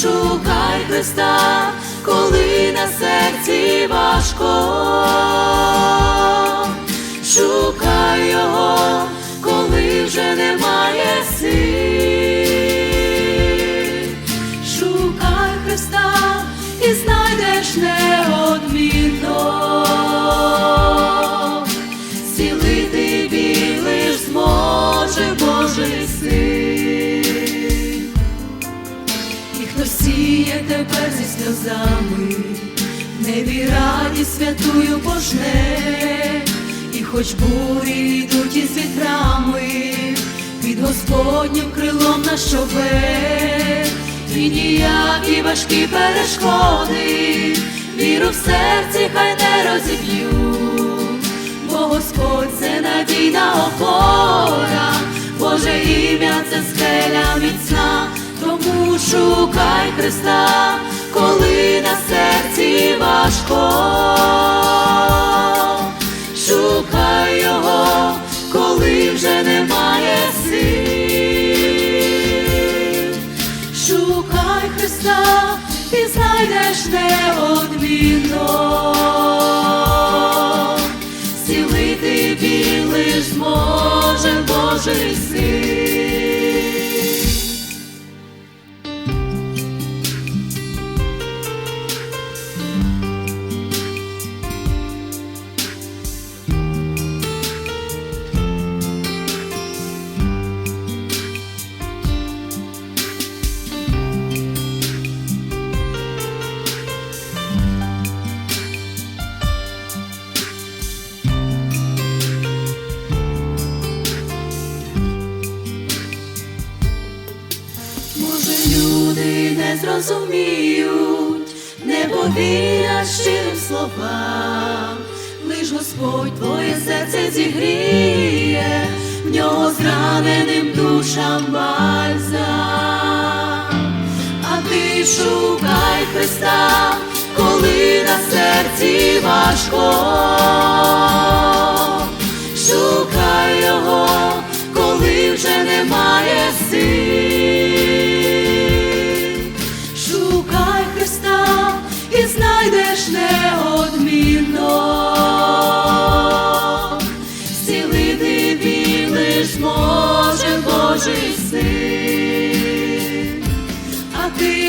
Шукай Христа, коли на серці важко, шукай Його, коли вже немає сил, сіє тепер зі сльозами, небі радість святую пожне, і хоч бурі йдуть із вітрами, під Господнім крилом на щове, і ніякі важкі перешкоди, віру в серці хай не розіб'ють, бо Господь це надійна опора, шукай Христа, коли на серці важко, шукай Його, коли вже немає сил, шукай Христа і знайдеш неодмінно, зцілити біль лиш зможе Божий син. Зрозуміють, не повірять щирим словам, лиш Господь твоє серце зігріє, в нього зраненим душам бальзам. А ти шукай Христа, коли на серці важко. Шукай його, коли вже немає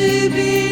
to be